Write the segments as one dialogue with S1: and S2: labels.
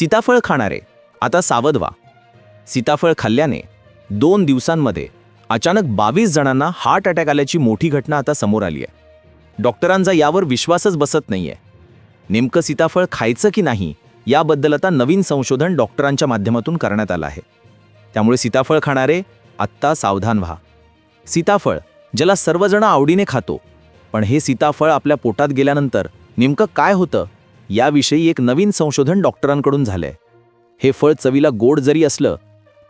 S1: सीताफळ खाणारे आता सावध व्हा. सीताफळ खाल्ल्याने दोन दिवसांमध्ये अचानक बावीस जणांना हार्ट अटॅक आल्याची मोठी घटना आता समोर आली आहे. डॉक्टरांचा यावर विश्वासच बसत नाहीये. नेमकं सीताफळ खायचं की नाही याबद्दल आता नवीन संशोधन डॉक्टरांच्या माध्यमातून करण्यात आलं आहे. त्यामुळे सीताफळ खाणारे आत्ता सावधान व्हा. सीताफळ ज्याला सर्वजण आवडीने खातो पण हे सीताफळ आपल्या पोटात गेल्यानंतर नेमकं काय होतं याविषयी एक नवीन संशोधन डॉक्टरांकडून झालंय. हे फळ चवीला गोड जरी असलं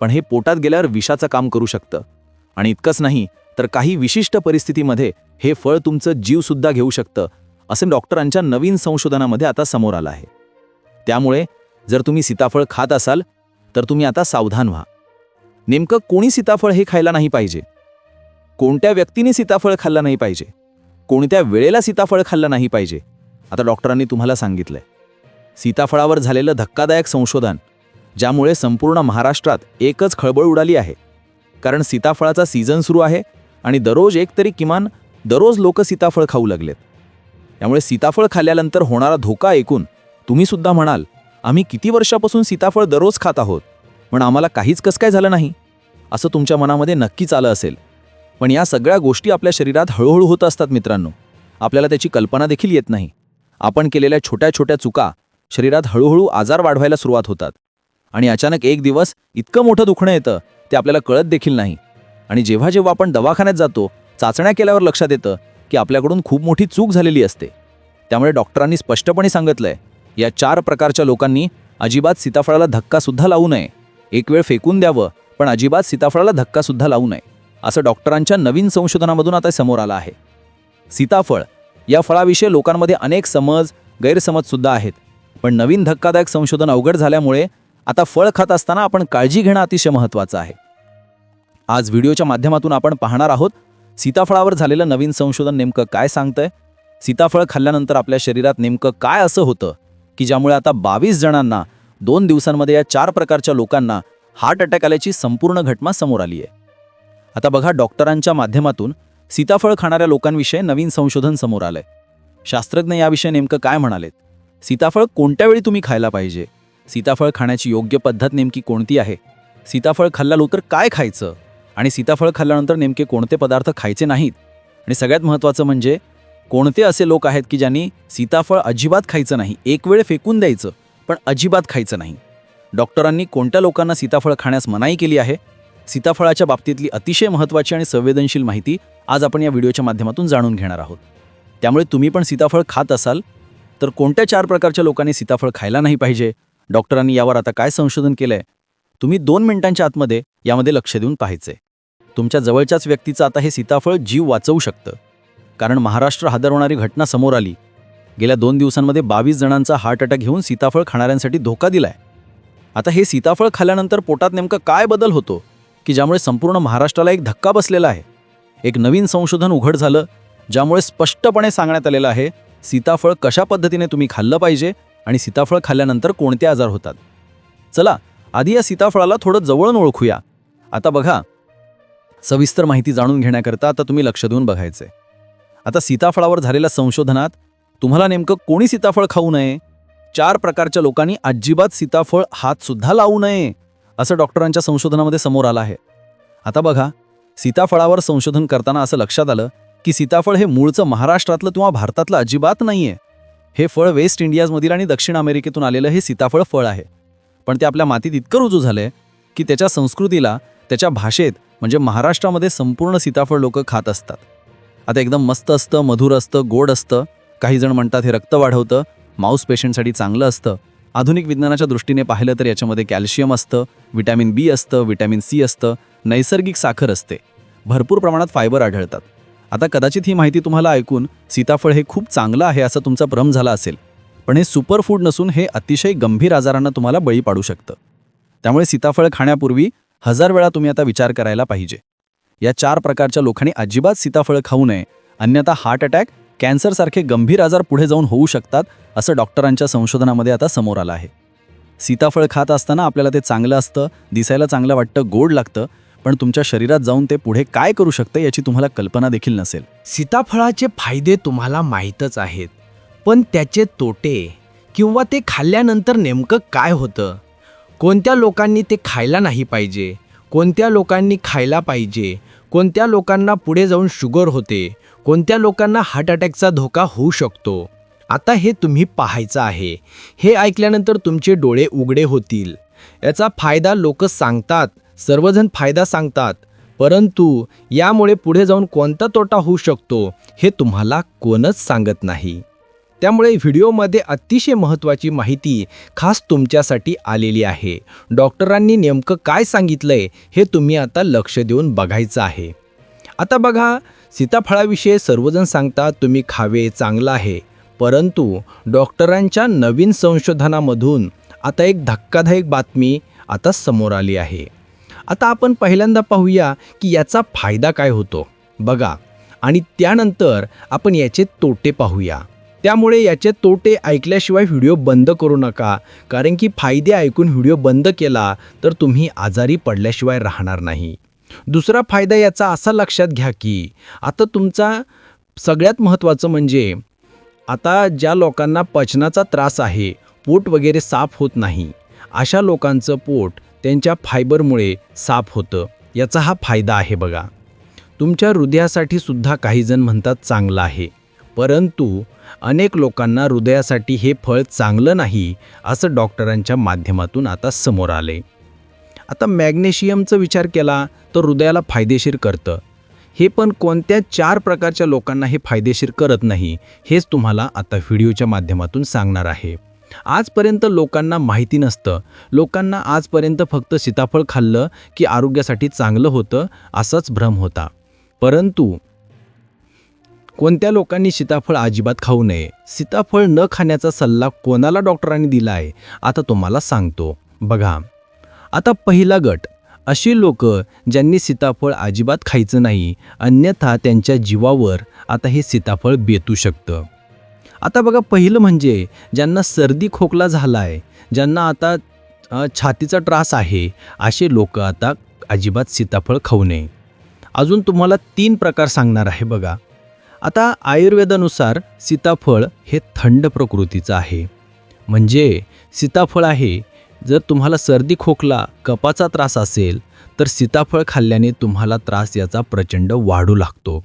S1: पण हे पोटात गेल्यावर विषाचं काम करू शकतं. आणि इतकंच नाही तर काही विशिष्ट परिस्थितीमध्ये हे फळ तुमचं जीवसुद्धा घेऊ शकतं असं डॉक्टरांच्या नवीन संशोधनामध्ये आता समोर आलं आहे. त्यामुळे जर तुम्ही सीताफळ खात असाल तर तुम्ही आता सावधान व्हा. नेमकं कोणी सीताफळ हे खायला नाही पाहिजे? कोणत्या व्यक्तीने सीताफळ खाल्लं नाही पाहिजे? कोणत्या वेळेला सीताफळ खाल्लं नाही पाहिजे? आता डॉक्टरांनी तुम्हाला सांगितलंय. सीताफळावर झालेलं धक्कादायक संशोधन ज्यामुळे संपूर्ण महाराष्ट्रात एकच खळबळ उडाली आहे. कारण सीताफळाचा सीझन सुरू आहे आणि दररोज एक तरी किमान दररोज लोक सीताफळ खाऊ लागलेत. त्यामुळे सीताफळ खाल्ल्यानंतर होणारा धोका ऐकून तुम्ही सुद्धा म्हणाल आम्ही किती वर्षापासून सीताफळ दररोज खात आहोत? पण आम्हाला काहीच कसं काय झालं नाही? असं तुमच्या मनामध्ये नक्कीच आलं असेल. पण या सगळ्या गोष्टी आपल्या शरीरात हळूहळू होत असतात मित्रांनो. आपल्याला त्याची कल्पना देखील येत नाही. आपण केलेल्या छोट्या छोट्या चुका शरीरात हळूहळू आजार वाढवायला सुरुवात होतात. आणि अचानक एक दिवस इतकं मोठं दुखणं येतं ते आपल्याला कळत देखील नाही. आणि जेव्हा जेव्हा आपण दवाखान्यात जातो चाचण्या केल्यावर लक्षात येतं की आपल्याकडून खूप मोठी चूक झालेली असते. त्यामुळे डॉक्टरांनी स्पष्टपणे सांगितलंय या चार प्रकारच्या लोकांनी अजिबात सीताफळाला धक्कासुद्धा लावू नये. एक वेळ फेकून द्यावं पण अजिबात सीताफळाला धक्कासुद्धा लावू नये असं डॉक्टरांच्या नवीन संशोधनामधून आता समोर आलं आहे. सीताफळ या फळाविषयी लोकांमध्ये अनेक समज गैरसमजसुद्धा आहेत. पण नवीन धक्कादायक संशोधन अवघड झाल्यामुळे आता फळ खात असताना आपण काळजी घेणं अतिशय महत्त्वाचं आहे. आज व्हिडिओच्या माध्यमातून आपण पाहणार आहोत सीताफळावर झालेलं नवीन संशोधन नेमकं काय सांगतंय? सीताफळ खाल्ल्यानंतर आपल्या शरीरात नेमकं काय असं होतं की ज्यामुळे आता बावीस जणांना दोन दिवसांमध्ये या चार प्रकारच्या लोकांना हार्ट अटॅक आल्याची संपूर्ण घटना समोर आली आहे आता बघा डॉक्टरांच्या माध्यमातून सीताफळ खाणाऱ्या लोकांविषयी नवीन संशोधन समोर आलंय. शास्त्रज्ञ याविषयी नेमकं काय म्हणालेत? सीताफळ कोणत्या वेळी तुम्ही खायला पाहिजे? सीताफळ खाण्याची योग्य पद्धत नेमकी कोणती आहे? सीताफळ खाल्ल्यानंतर काय खायचं? आणि सीताफळ खाल्ल्यानंतर नेमके कोणते पदार्थ खायचे नाहीत? आणि सगळ्यात महत्त्वाचं म्हणजे कोणते असे लोक आहेत की ज्यांनी सीताफळ अजिबात खायचं नाही एक वेळ फेकून द्यायचं पण अजिबात खायचं नाही? डॉक्टरांनी कोणत्या लोकांना सीताफळ खाण्यास मनाई केली आहे? सीताफळाच्या बाबतीतली अतिशय महत्त्वाची आणि संवेदनशील माहिती आज आपण या व्हिडिओच्या माध्यमातून जाणून घेणार आहोत. त्यामुळे तुम्ही पण सीताफळ खात असाल तर कोणत्या चार प्रकारच्या लोकांनी सीताफळ खायला नाही पाहिजे? डॉक्टरांनी यावर आता काय संशोधन केलंय? तुम्ही दोन मिनिटांच्या आतमध्ये यामध्ये लक्ष देऊन पाहायचंय. तुमच्या जवळच्याच व्यक्तीचं आता हे सीताफळ जीव वाचवू शकतं. कारण महाराष्ट्र हादरवणारी घटना समोर आली. गेल्या दोन दिवसांमध्ये बावीस जणांचा हार्ट अटॅक घेऊन सीताफळ खाणाऱ्यांसाठी धोका दिलाय. आता हे सीताफळ खाल्यानंतर पोटात नेमकं काय बदल होतो? की ज्यामुळे संपूर्ण महाराष्ट्राला एक धक्का बसलेला आहे. एक नवीन संशोधन उघड झालं ज्यामुळे स्पष्टपणे सांगण्यात आलेलं आहे सीताफळ कशा पद्धतीने तुम्ही खाल्लं पाहिजे आणि सीताफळ खाल्ल्यानंतर कोणते आजार होतात. चला आधी या सीताफळाला थोडं जवळून ओळखूया. आता बघा. सविस्तर माहिती जाणून घेण्याकरता आता तुम्ही लक्ष देऊन बघायचंय. आता सीताफळावर झालेल्या संशोधनात तुम्हाला नेमकं कोणी सीताफळ खाऊ नये? चार प्रकारच्या लोकांनी अजिबात सीताफळ हातसुद्धा लावू नये. असं डॉक्टरांच्या संशोधनामध्ये समोर आलं आहे. आता बघा सीताफळावर संशोधन करताना असं लक्षात आलं की सीताफळ हे मूळचं महाराष्ट्रातलं किंवा भारतातलं अजिबात नाहीये. हे फळ वेस्ट इंडियाजमधील आणि दक्षिण अमेरिकेतून आलेलं हे सीताफळ फळ आहे. पण ते आपल्या मातीत इतकं रुजू झालंय की त्याच्या संस्कृतीला त्याच्या भाषेत म्हणजे महाराष्ट्रामध्ये संपूर्ण सीताफळ लोक खात असतात. आता एकदम मस्त असतं मधुर असतं गोड असतं. काही जण म्हणतात हे रक्त वाढवतं माऊस पेशंटसाठी चांगलं असतं. आधुनिक विज्ञानाच्या दृष्टीने पाहिलं तर याच्यामध्ये कॅल्शियम असतं विटॅमिन बी असतं विटॅमिन सी असतं नैसर्गिक साखर असते. भरपूर प्रमाणात फायबर आढळतात. आता कदाचित ही माहिती तुम्हाला ऐकून सीताफळ हे खूप चांगलं आहे असा तुमचा भ्रम झाला असेल. पण हे सुपरफूड नसून हे अतिशय गंभीर आजारांना तुम्हाला बळी पाडू शकतं. त्यामुळे सीताफळ खाण्यापूर्वी हजार वेळा तुम्ही आता विचार करायला पाहिजे. या चार प्रकारच्या लोकांनी अजिबात सीताफळ खाऊ नये. अन्यथा हार्ट अटॅक कॅन्सरसारखे गंभीर आजार पुढे जाऊन होऊ शकतात असं डॉक्टरांच्या संशोधनामध्ये आता समोर आलं आहे. सीताफळ खात असताना आपल्याला ते चांगलं असतं दिसायला चांगलं वाटतं गोड लागतं पण तुमच्या शरीरात जाऊन ते पुढे काय करू शकतं याची तुम्हाला कल्पना देखील नसेल.
S2: सीताफळाचे फायदे तुम्हाला माहीतच आहेत पण त्याचे तोटे किंवा ते खाल्ल्यानंतर नेमकं काय होतं? कोणत्या लोकांनी ते खायला नाही पाहिजे कोणत्या लोकांनी खायला पाहिजे कोणत्या लोकांना पुढे जाऊन शुगर होते कोणत्या लोकांना हार्ट अटॅकचा धोका होऊ शकतो? आता हे तुम्ही पाहायचं आहे. हे ऐकल्यानंतर तुमचे डोळे उघडे होतील. याचा फायदा लोक सांगतात सर्वजण फायदा सांगतात. परंतु यामुळे पुढे जाऊन कोणता तोटा होऊ शकतो हे तुम्हाला कोणच सांगत नाही. त्यामुळे व्हिडिओमध्ये अतिशय महत्त्वाची माहिती खास तुमच्यासाठी आलेली आहे. डॉक्टरांनी नेमकं काय सांगितलंय हे तुम्ही आता लक्ष देऊन बघायचं आहे. आता बघा सीताफळाविषयी सर्वजण सांगतात तुम्ही खावे चांगलं आहे. परंतु डॉक्टरांच्या नवीन संशोधनामधून आता एक धक्कादायक बातमी आता समोर आली आहे. आता आपण पहिल्यांदा पाहूया की याचा फायदा काय होतो. बघा आणि त्यानंतर आपण याचे तोटे पाहूया. त्यामुळे याचे तोटे ऐकल्याशिवाय व्हिडिओ बंद करू नका कारण की फायदे ऐकून व्हिडिओ बंद केला तर तुम्ही आजारी पडल्याशिवाय राहणार नाही. दुसरा फायदा याचा असा लक्षात घ्या की आता तुमचा सगळ्यात महत्त्वाचं म्हणजे आता ज्या लोकांना पचनाचा त्रास आहे पोट वगैरे साफ होत नाही अशा लोकांचं पोट त्यांच्या फायबरमुळे साफ होतं. याचा हा फायदा आहे बघा. तुमच्या हृदयासाठी सुद्धा काहीजण म्हणतात चांगलं आहे. परंतु अनेक लोकांना हृदयासाठी हे फळ चांगलं नाही असं डॉक्टरांच्या माध्यमातून आता समोर आले आता मॅग्नेशियमचा विचार केला तर हृदयाला फायदेशीर करतं. हे पण कोणत्या चार प्रकारच्या लोकांना हे फायदेशीर करत नाही हेच तुम्हाला आता व्हिडिओच्या माध्यमातून सांगणार आहे. आजपर्यंत लोकांना माहिती नसतं. लोकांना आजपर्यंत फक्त सीताफळ खाल्लं की आरोग्यासाठी चांगलं होतं असाच भ्रम होता. परंतु कोणत्या लोकांनी सीताफळ अजिबात खाऊ नये? सीताफळ न खाण्याचा सल्ला कोणाला डॉक्टरांनी दिला आहे आता तुम्हाला सांगतो. बघा आता पहिला गट. अशी लोक ज्यांनी सीताफळ अजिबात खायचं नाही अन्यथा त्यांच्या जीवावर आता हे सीताफळ बेतू शकतं. आता बघा पहिलं म्हणजे ज्यांना सर्दी खोकला झाला आहे ज्यांना आता छातीचा त्रास आहे असे लोक आता अजिबात सीताफळ खाऊ नये. अजून तुम्हाला तीन प्रकार सांगणार आहे बघा. आता आयुर्वेदानुसार सीताफळ हे थंड प्रकृतीचं आहे. म्हणजे सीताफळ आहे जर तुम्हाला सर्दी खोकला कपाचा त्रास असेल तर सीताफळ खाल्ल्याने तुम्हाला त्रास याचा प्रचंड वाढू लागतो.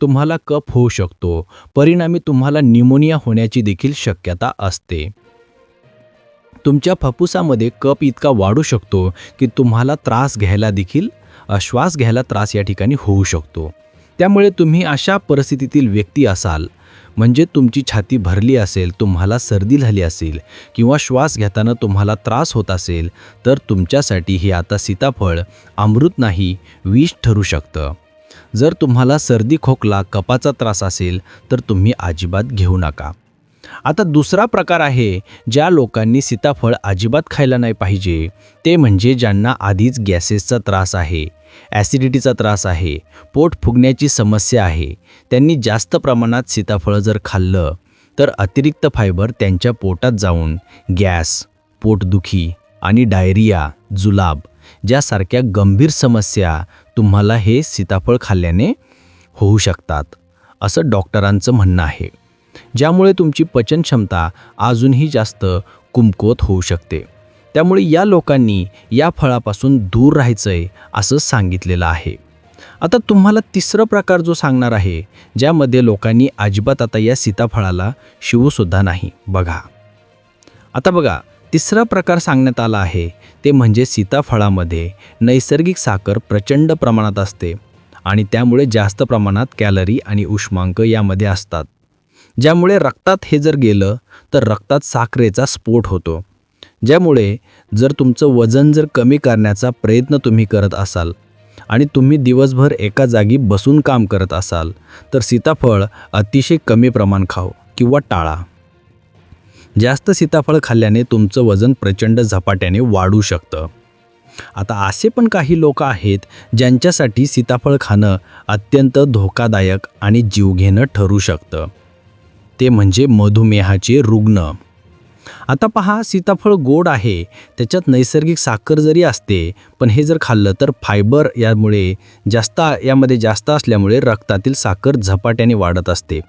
S2: तुम्हाला कप होऊ शकतो. परिणामी तुम्हाला निमोनिया होण्याची देखील शक्यता असते. तुमच्या फुफ्फुसामध्ये कप इतका वाढू शकतो की तुम्हाला त्रास घ्यायला देखील श्वास घ्यायला त्रास या ठिकाणी होऊ शकतो. त्यामुळे तुम्ही अशा परिस्थितीतील व्यक्ती असाल म्हणजे तुमची छाती भरली असेल तुम्हाला सर्दी झाली असेल किंवा श्वास घेताना तुम्हाला त्रास होत असेल तर तुमच्यासाठी हे आता सीताफळ अमृत नाही विष ठरू शकतं. जर तुम्हाला सर्दी खोकला कपाचा त्रास असेल तर तुम्ही अजिबात घेऊ नका. आता दुसरा प्रकार आहे ज्या लोकांनी सीताफळ अजिबात खायला नाही पाहिजे ते म्हणजे ज्यांना आधीच गॅसेसचा त्रास आहे ॲसिडिटीचा त्रास आहे पोट फुगण्याची समस्या आहे त्यांनी जास्त प्रमाणात सीताफळ जर खाल्लं तर अतिरिक्त फायबर त्यांच्या पोटात जाऊन गॅस पोटदुखी आणि डायरिया जुलाब ज्यासारख्या गंभीर समस्या तुम्हाला हे सीताफळ खाल्ल्याने होऊ शकतात असं डॉक्टरांचं म्हणणं आहे. ज्यामुळे तुमची पचनक्षमता अजूनही जास्त कुमकुवत होऊ शकते. त्यामुळे या लोकांनी या फळापासून दूर राहायचं आहे असं सांगितलेलं आहे. आता तुम्हाला तिसरा प्रकार जो सांगणार आहे ज्यामध्ये लोकांनी अजिबात आता या सीताफळाला शिवूसुद्धा नाही. बघा. आता बघा तिसरा प्रकार सांगण्यात आला आहे ते म्हणजे सीताफळामध्ये नैसर्गिक साखर प्रचंड प्रमाणात असते आणि त्यामुळे जास्त प्रमाणात कॅलरी आणि उष्मांक यामध्ये असतात. ज्यामुळे रक्तात हे जर गेलं तर रक्तात साखरेचा स्फोट होतो. ज्यामुळे जर तुमचं वजन जर कमी करण्याचा प्रयत्न तुम्ही करत असाल आणि तुम्ही दिवसभर एका जागी बसून काम करत असाल तर सीताफळ अतिशय कमी प्रमाण खाव किंवा टाळा. जास्त सीताफळ खाल्ल्याने तुमचं वजन प्रचंड झपाट्याने वाढू शकतं. आता असे पण काही लोक आहेत ज्यांच्यासाठी सीताफळ खाणं अत्यंत धोकादायक आणि जीवघेणं ठरू शकतं. ते म्हणजे मधुमेहाचे रुग्ण. आता पहा सीताफळ गोड आहे त्याच्यात नैसर्गिक साखर जरी असते पण हे जर खाल्लं तर फायबर यामुळे जास्त यामध्ये जास्त असल्यामुळे रक्तातील साखर झपाट्याने वाढत असते.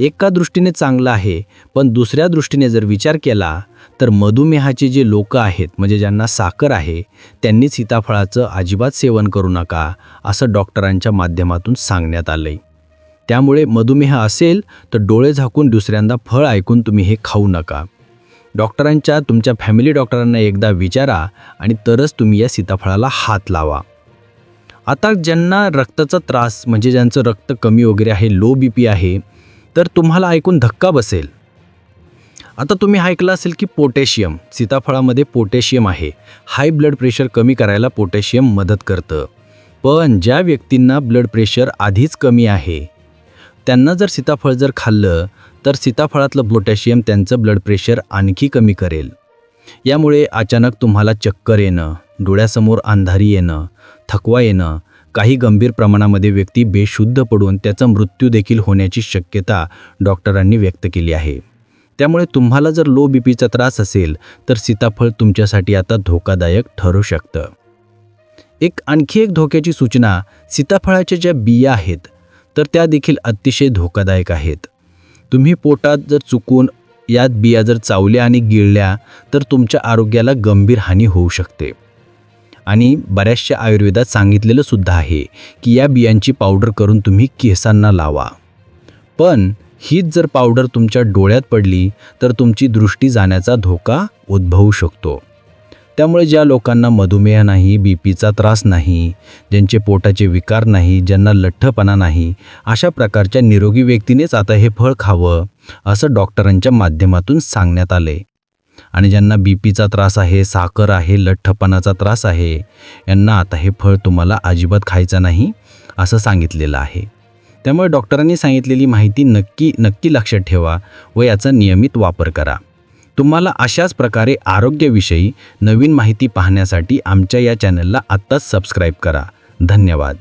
S2: एका दृष्टीने चांगलं आहे पण दुसऱ्या दृष्टीने जर विचार केला तर मधुमेहाचे जे लोक आहेत म्हणजे ज्यांना साखर आहे त्यांनी सीताफळाचं अजिबात सेवन करू नका असं डॉक्टरांच्या माध्यमातून सांगण्यात आलं आहे त्यामुळे मधुमेह असेल तर डोळे झाकून दुसऱ्यांदा फळ ऐकून तुम्ही हे खाऊ नका. डॉक्टरांच्या तुमच्या फॅमिली डॉक्टरांना एकदा विचारा आणि तरच तुम्ही या सीताफळाला हात लावा. आता ज्यांना रक्ताचा त्रास म्हणजे ज्यांचं रक्त कमी वगैरे आहे लो बी पी आहे तर तुम्हाला ऐकून धक्का बसेल. आता तुम्ही ऐकलं असेल की पोटॅशियम सीताफळामध्ये पोटॅशियम आहे. हाय ब्लड प्रेशर कमी करायला पोटॅशियम मदत करतं. पण ज्या व्यक्तींना ब्लड प्रेशर आधीच कमी आहे त्यांना जर सीताफळ जर खाल्लं तर सीताफळातलं पोटॅशियम त्यांचं ब्लड प्रेशर आणखी कमी करेल. यामुळे अचानक तुम्हाला चक्कर येणं डोळ्यासमोर अंधारी येणं थकवा येणं काही गंभीर प्रमाणामध्ये व्यक्ती बेशुद्ध पडून त्याचा मृत्यू देखील होण्याची शक्यता डॉक्टरांनी व्यक्त केली आहे. त्यामुळे तुम्हाला जर लो बी पीचा त्रास असेल तर सीताफळ तुमच्यासाठी आता धोकादायक ठरू शकतं. एक आणखी एक धोक्याची सूचना सीताफळाच्या ज्या बिया आहेत तर त्या देखील अतिशय धोकादायक आहेत. तुम्ही पोटात जर चुकून यात बिया जर चावल्या आणि गिळल्या तर तुमच्या आरोग्याला गंभीर हानी होऊ शकते. आणि बऱ्याचशा आयुर्वेदात सांगितलेलं सुद्धा आहे की या बियांची पावडर करून तुम्ही केसांना लावा. पण हीच जर पावडर तुमच्या डोळ्यात पडली तर तुमची दृष्टी जाण्याचा धोका उद्भवू शकतो. त्यामुळे ज्या लोकांना मधुमेह नाही बी पीचा त्रास नाही ज्यांचे पोटाचे विकार नाही ज्यांना लठ्ठपणा नाही अशा प्रकारच्या निरोगी व्यक्तीनेच आता हे फळ खावं असं डॉक्टरांच्या माध्यमातून सांगण्यात आले. आणि ज्यांना बी पीचा त्रास आहे साखर आहे लठ्ठपणाचा त्रास आहे यांना आता हे फळ तुम्हाला अजिबात खायचं नाही असं सांगितलेलं आहे. त्यामुळे डॉक्टरांनी सांगितलेली माहिती नक्की नक्की लक्षात ठेवा व याचा नियमित वापर करा. तुम्हाला अशाच प्रकारे आरोग्याविषयी नवीन माहिती पाहण्यासाठी आमच्या या चॅनलला आत्ताच सबस्क्राईब करा. धन्यवाद.